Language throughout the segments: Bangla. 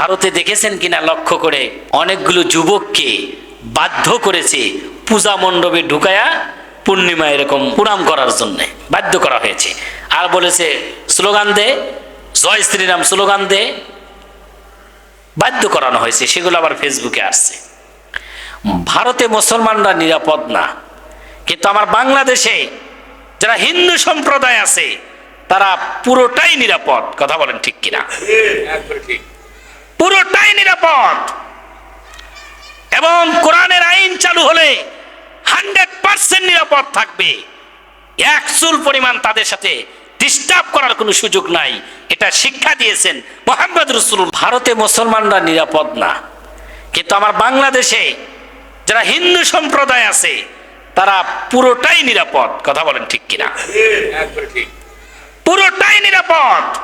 ভারতে দেখেছেন কিনা লক্ষ্য করে অনেকগুলো যুবককে বাধ্য করেছে পূজা মণ্ডপে ঢুকায়া পূর্ণিমা এরকম প্রণাম করার জন্য বাধ্য করা হয়েছে। আর বলেছে, স্লোগান দে, জয় শ্রীরাম স্লোগান দে। বাধ্য করানো হয়েছে, সেগুলো আবার ফেসবুকে আসছে। ভারতে মুসলমানরা নিরাপদ না, কিন্তু আমার বাংলাদেশে যারা হিন্দু সম্প্রদায় আছে, তারা পুরোটাই নিরাপদ, কথা বলেন ঠিক কিনা? পুরোটাই নিরাপদ। এবং কোরআনের আইন চালু হলে হান্ড্রেড পার্সেন্ট নিরাপদ থাকবে। এক চুল পরিমাণ তাদের সাথে ডিস্টার্ব করার কোনো সুযোগ নাই। এটা শিক্ষা দিয়েছেন মোহাম্মদ রসুল। ভারতে মুসলমানরা নিরাপদ না। কিন্তু আমার বাংলাদেশে যারা হিন্দু সম্প্রদায় আছে, তারা পুরোটাই নিরাপদ। কথা বলেন ঠিক কিনা? পুরোটাই নিরাপদ।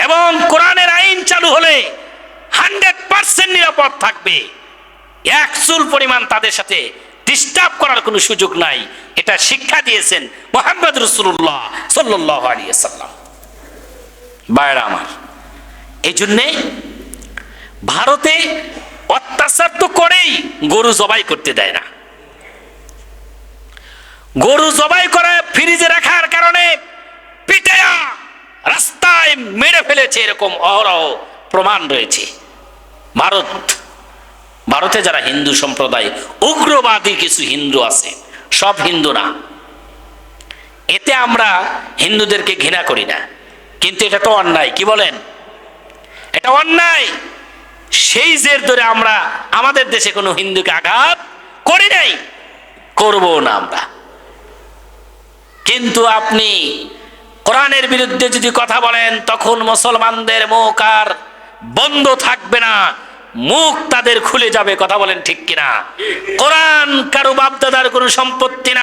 এবং কোরআনের আইন চালু নিরাপদ থাকবে। এক চুল পরিমাণ তাদের সাথে ডিস্টার্ব করার কোনো সুযোগ নাই। এটা শিক্ষা দিয়েছেন মোহাম্মদ রসুল্লাহ সাল্লাহ আলিয়াল্লাম বায়রা আমার এই জন্যে ভারতে অত্যাচার তো করেই গরু জবাই করতে দেয় না। গরু জবাই করে ফ্রিজে রাখার কারণে পিটায়া রাস্তায় মেরে ফেলেছে এরকম অহরহ প্রমাণ রয়েছে। ভারত, ভারতে যারা হিন্দু সম্প্রদায়, উগ্রবাদী কিছু হিন্দু আছে, সব হিন্দু না এতে আমরা হিন্দুদেরকে ঘৃণা করি না। কিন্তু এটা তো অন্যায়, কি বলেন? এটা অন্যায়। সেই জের ধরে আমরা আমাদের দেশে কোনো হিন্দুকে আঘাত করি নাই করব না আমরা। কিন্তু আপনি কোরআনের বিরুদ্ধে যদি কথা বলেন, তখন মুসলমানদের মুখ আর বন্ধ থাকবে না। মুখ তাদের খুলে যাবে, কথা বলেন ঠিক কিনা। কোরআন কারও বাপদাদার কোনো সম্পত্তি না।